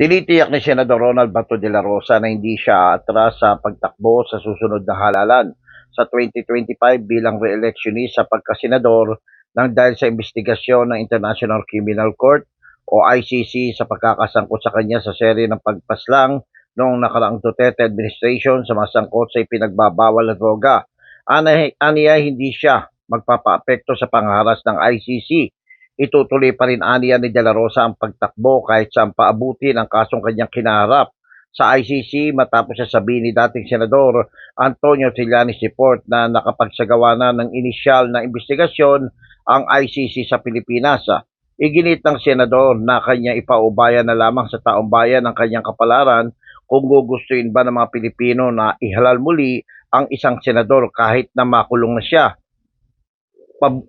Tinitiyak ni Senador Ronald Bato de la Rosa na hindi siya atras sa pagtakbo sa susunod na halalan sa 2025 bilang re-electionist sa pagkasenador nang dahil sa investigasyon ng International Criminal Court o ICC sa pagkakasangkot sa kanya sa serye ng pagpaslang noong nakaraang Duterte administration sa masangkot sa ipinagbabawal na droga. Aniya hindi siya magpapaapekto sa pangharas ng ICC itutuloy pa rin aniya ni De La Rosa ang pagtakbo kahit saan paabutin ang kasong kanyang kinaharap sa ICC matapos siya sabihin ni dating Senador Antonio Trillanes Report na nakapagsagawa na ng inisyal na investigasyon ang ICC sa Pilipinas. Iginit ng Senador na kanya ipaubaya na lamang sa taong bayan ang kanyang kapalaran kung gugustuhin ba ng mga Pilipino na ihalal muli ang isang senador kahit na makulong na siya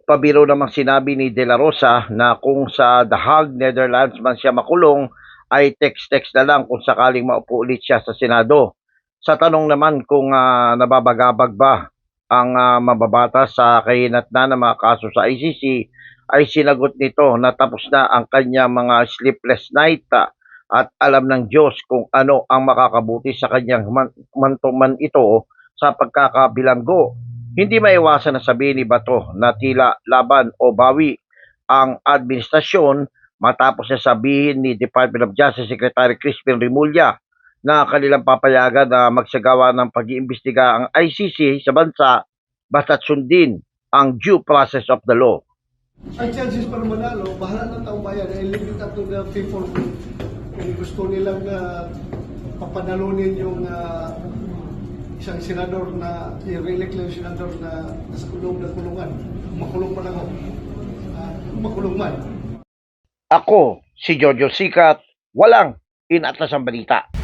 pabiro namang sinabi ni De La Rosa na kung sa The Hague, Netherlands man siya makulong, ay text-text na lang kung sakaling maupo ulit siya sa Senado. Sa tanong naman kung ah, nababagabag ba ang ah, mababatas sa kahinatnan ng mga kaso sa ICC, ay sinagot nito na tapos na ang kanya mga sleepless night ah, at alam ng Diyos kung ano ang makakabuti sa kanyang man, mantuman ito sa pagkakabilanggo hindi maiwasan na sabihin ni Bato na tila laban o bawi ang administrasyon matapos na sabihin ni Department of Justice Secretary Crispin Rimulya na kanilang papayagan na magsagawa ng pag-iimbestiga ang ICC sa bansa basta't sundin ang due process of the law. Ang chances para manalo, bahala ng taong bayan. I leave it up to the people kung gusto nilang uh, papanalunin yung ah, isang senador na, i-re-elect yung senador na nasa kulong ng kulungan. Makulong man ako. Ah, makulong man. Ako, si Jojo Sikat, walang inatlas ang balita.